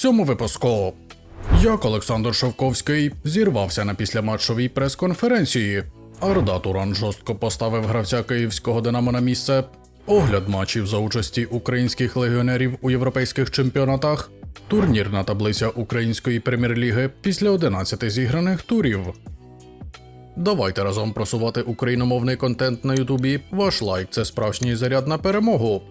цьому випуску. Як Олександр Шовковський зірвався на післяматчовій прес-конференції. Арда Туран жорстко поставив гравця київського Динамо на місце. Огляд матчів за участі українських легіонерів у європейських чемпіонатах. Турнірна таблиця української прем'єр-ліги після 11 зіграних турів. Давайте разом просувати україномовний контент на Ютубі. Ваш лайк це справжній заряд на перемогу.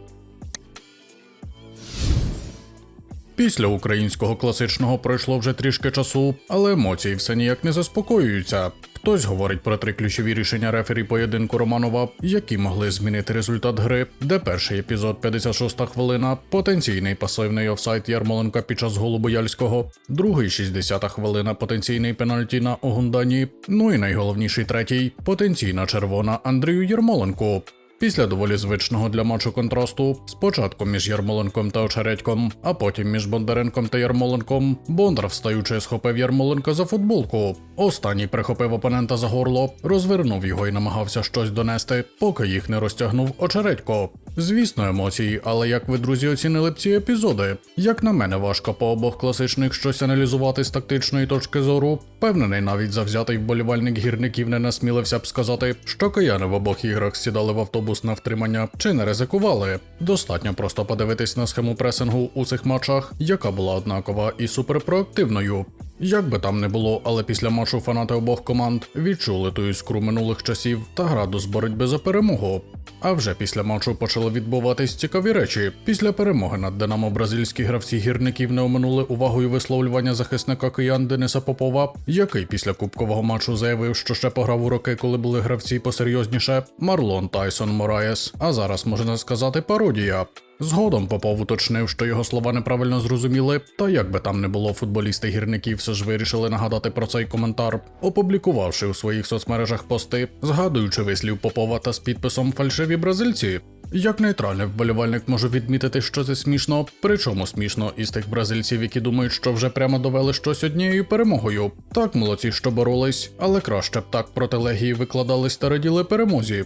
Після українського класичного пройшло вже трішки часу, але емоції все ніяк не заспокоюються. Хтось говорить про три ключові рішення рефері поєдинку Романова, які могли змінити результат гри, де перший епізод 56-та хвилина, потенційний пасивний офсайд Ярмоленка під час голу Бояльського, другий 60-та хвилина, потенційний пенальті на Огундані, ну і найголовніший третій потенційна червона Андрію Ярмоленку. Після доволі звичного для матчу контрасту, спочатку між Ярмоленком та Очередьком, а потім між Бондаренком та Ярмоленком, Бондар, встаючи, схопив Ярмоленка за футболку. Останній прихопив опонента за горло, розвернув його і намагався щось донести, поки їх не розтягнув Очередько. Звісно, емоції, але як ви, друзі, оцінили б ці епізоди? Як на мене, важко по обох класичних щось аналізувати з тактичної точки зору. Впевнений, навіть завзятий вболівальник гірників не насмілився б сказати, що кияни в обох іграх сідали в автобус на втримання чи не ризикували. Достатньо просто подивитись на схему пресингу у цих матчах, яка була однакова і суперпроактивною. Як би там не було, але після матчу фанати обох команд відчули ту іскру минулих часів та градус боротьби за перемогу. А вже після матчу почали відбуватись цікаві речі. Після перемоги над Динамо бразильські гравці гірників не оминули увагою висловлювання захисника киян Дениса Попова, який після кубкового матчу заявив, що ще пограв у роки, коли були гравці посерйозніше Марлон Тайсон Мораєс, а зараз можна сказати пародія. Згодом Попов уточнив, що його слова неправильно зрозуміли, та як би там не було, футболісти гірників все ж вирішили нагадати про цей коментар, опублікувавши у своїх соцмережах пости, згадуючи вислів Попова та з підписом фальшиві бразильці. Як нейтральний вболівальник можу відмітити, що це смішно, причому смішно із тих бразильців, які думають, що вже прямо довели щось однією перемогою. Так молодці, що боролись, але краще б так проти легії викладались та раділи перемозі.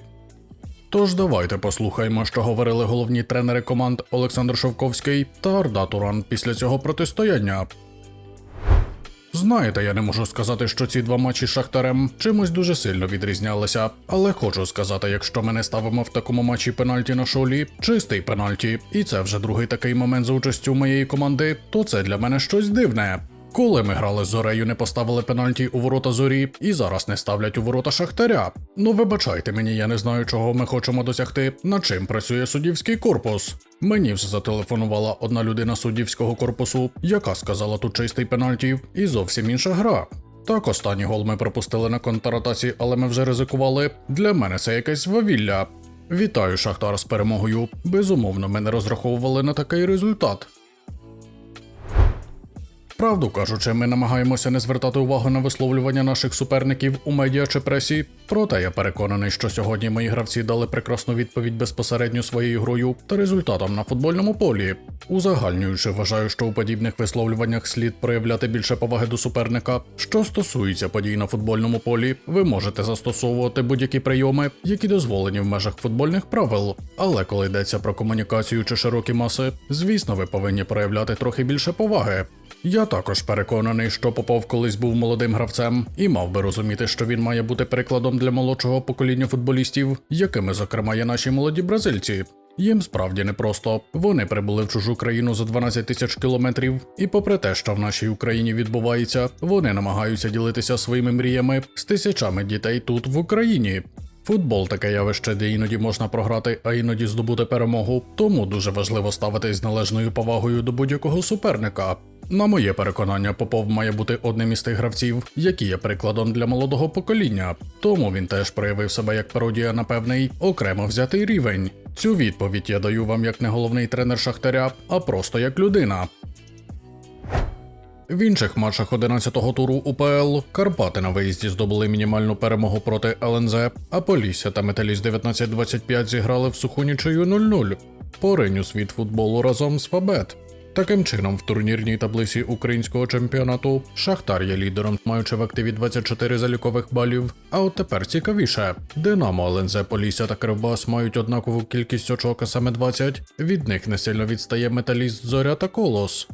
Тож давайте послухаємо, що говорили головні тренери команд Олександр Шовковський та Арда Туран після цього протистояння. Знаєте, я не можу сказати, що ці два матчі з Шахтарем чимось дуже сильно відрізнялися, але хочу сказати, якщо ми не ставимо в такому матчі пенальті на шолі, чистий пенальті, і це вже другий такий момент за участю моєї команди, то це для мене щось дивне. Коли ми грали з Зорею, не поставили пенальті у ворота зорі і зараз не ставлять у ворота Шахтаря. Ну вибачайте мені, я не знаю, чого ми хочемо досягти, над чим працює суддівський корпус. Мені вже зателефонувала одна людина суддівського корпусу, яка сказала тут чистий пенальті, і зовсім інша гра. Так, останній гол ми пропустили на контратаці, але ми вже ризикували. Для мене це якесь свавілля. Вітаю, Шахтар, з перемогою. Безумовно, ми не розраховували на такий результат. Правду кажучи, ми намагаємося не звертати увагу на висловлювання наших суперників у медіа чи пресі. Проте я переконаний, що сьогодні мої гравці дали прекрасну відповідь безпосередньо своєю грою та результатом на футбольному полі. Узагальнюючи, вважаю, що у подібних висловлюваннях слід проявляти більше поваги до суперника. Що стосується подій на футбольному полі, ви можете застосовувати будь-які прийоми, які дозволені в межах футбольних правил. Але коли йдеться про комунікацію чи широкі маси, звісно, ви повинні проявляти трохи більше поваги. Я також переконаний, що Попов колись був молодим гравцем і мав би розуміти, що він має бути прикладом для молодшого покоління футболістів, якими, зокрема, є наші молоді бразильці. Їм справді непросто. Вони прибули в чужу країну за 12 тисяч кілометрів, і попри те, що в нашій Україні відбувається, вони намагаються ділитися своїми мріями з тисячами дітей тут в Україні. Футбол таке явище, де іноді можна програти, а іноді здобути перемогу, тому дуже важливо ставитись з належною повагою до будь-якого суперника. На моє переконання, Попов має бути одним із тих гравців, які є прикладом для молодого покоління, тому він теж проявив себе як пародія на певний окремо взятий рівень. Цю відповідь я даю вам як не головний тренер Шахтаря, а просто як людина. В інших матчах 11-го туру УПЛ Карпати на виїзді здобули мінімальну перемогу проти ЛНЗ, а Полісся та Металіст 1925 зіграли в суху нічию 0-0. Пориню світ футболу разом з Фабет. Таким чином, в турнірній таблиці українського чемпіонату Шахтар є лідером, маючи в активі 24 залікових балів. А от тепер цікавіше: Динамо, ЛНЗ, Полісся та Кривбас мають однакову кількість очок, а саме 20. Від них не сильно відстає металіст Зоря та Колос.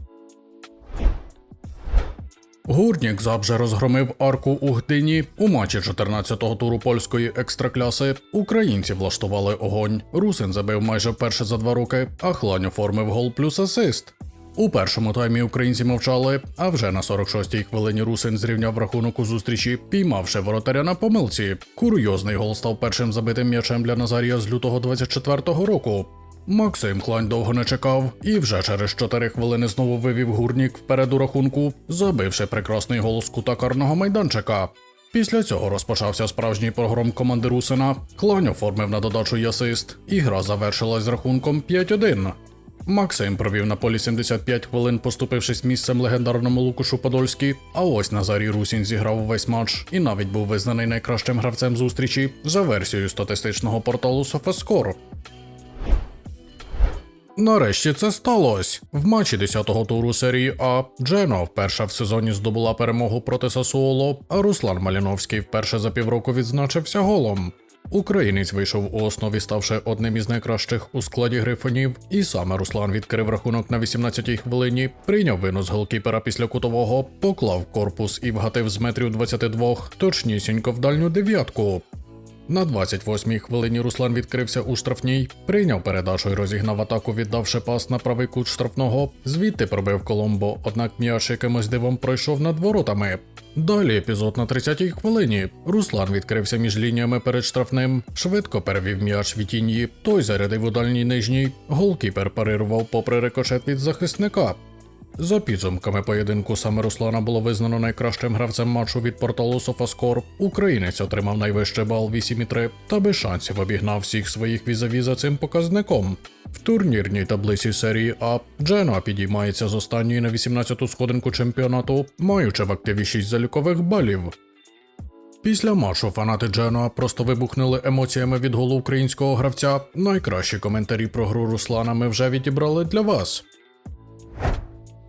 Гурнік завжди розгромив арку у Гдині у матчі 14-го туру польської екстракляси. Українці влаштували огонь. Русин забив майже вперше за два роки, а Хлань оформив гол плюс асист. У першому таймі українці мовчали, а вже на 46-й хвилині Русин зрівняв рахунок у зустрічі, піймавши воротаря на помилці. Курйозний гол став першим забитим м'ячем для Назарія з лютого 24-го року. Максим Хлань довго не чекав і вже через 4 хвилини знову вивів гурнік вперед у рахунку, забивши прекрасний гол з кута карного майданчика. Після цього розпочався справжній прогром команди Русина. Клань оформив на додачу й асист, і гра завершилась з рахунком 5-1. Максим провів на полі 75 хвилин, поступившись місцем легендарному Лукушу Подольській. А ось Назарій Русін зіграв увесь матч і навіть був визнаний найкращим гравцем зустрічі за версією статистичного порталу SofaScore. Нарешті це сталося. В матчі 10-го туру серії А Джено вперше в сезоні здобула перемогу проти Сасуоло, а Руслан Маліновський вперше за півроку відзначився голом. Українець вийшов у основі, ставши одним із найкращих у складі грифонів, і саме Руслан відкрив рахунок на 18-й хвилині, прийняв винос голкіпера після кутового, поклав корпус і вгатив з метрів 22, точнісінько в дальню дев'ятку. На 28-й хвилині Руслан відкрився у штрафній, прийняв передачу і розігнав атаку, віддавши пас на правий кут штрафного. Звідти пробив Коломбо, однак м'яч якимось дивом пройшов над воротами. Далі епізод на 30-й хвилині. Руслан відкрився між лініями перед штрафним, швидко перевів м'яч Вітіньї, той зарядив у дальній нижній. Голкіпер парирував попри рикошет від захисника. За підсумками поєдинку саме Руслана було визнано найкращим гравцем матчу від порталу SofaScore. Українець отримав найвищий бал 8,3 та без шансів обігнав всіх своїх візаві за цим показником. В турнірній таблиці серії А Джена підіймається з останньої на 18-ту сходинку чемпіонату, маючи в активі 6 залікових балів. Після матчу фанати Дженуа просто вибухнули емоціями від голу українського гравця. Найкращі коментарі про гру Руслана ми вже відібрали для вас.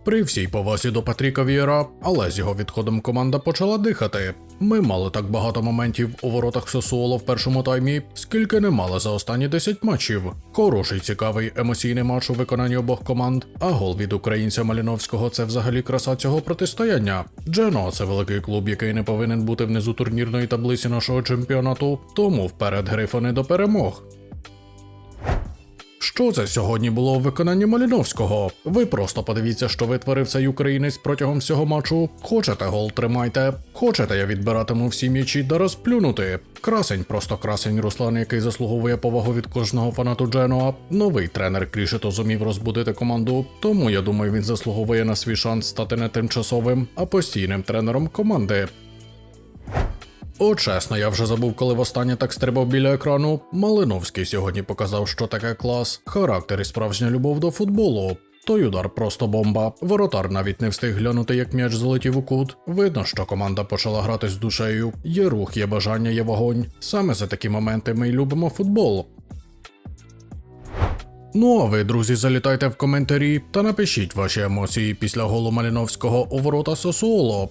При всій повазі до Патріка Вієра, але з його відходом команда почала дихати. Ми мали так багато моментів у воротах Сосуоло в першому таймі, скільки не мали за останні 10 матчів. Хороший, цікавий, емоційний матч у виконанні обох команд. А гол від українця Маліновського це взагалі краса цього протистояння. Джено це великий клуб, який не повинен бути внизу турнірної таблиці нашого чемпіонату, тому вперед грифони до перемог. Що це сьогодні було у виконанні Маліновського? Ви просто подивіться, що витворив цей українець протягом всього матчу. Хочете гол, тримайте. Хочете, я відбиратиму всі м'ячі да розплюнути. Красень, просто красень Руслан, який заслуговує повагу від кожного фанату Дженуа. Новий тренер Крішето зумів розбудити команду, тому я думаю, він заслуговує на свій шанс стати не тимчасовим, а постійним тренером команди. О, чесно, я вже забув, коли востаннє так стрибав біля екрану. Малиновський сьогодні показав, що таке клас, характер і справжня любов до футболу. Той удар просто бомба. Воротар навіть не встиг глянути, як м'яч залетів у кут. Видно, що команда почала грати з душею. Є рух, є бажання, є вогонь. Саме за такі моменти ми й любимо футбол. Ну а ви, друзі, залітайте в коментарі та напишіть ваші емоції після голу Маліновського у ворота Сосуоло.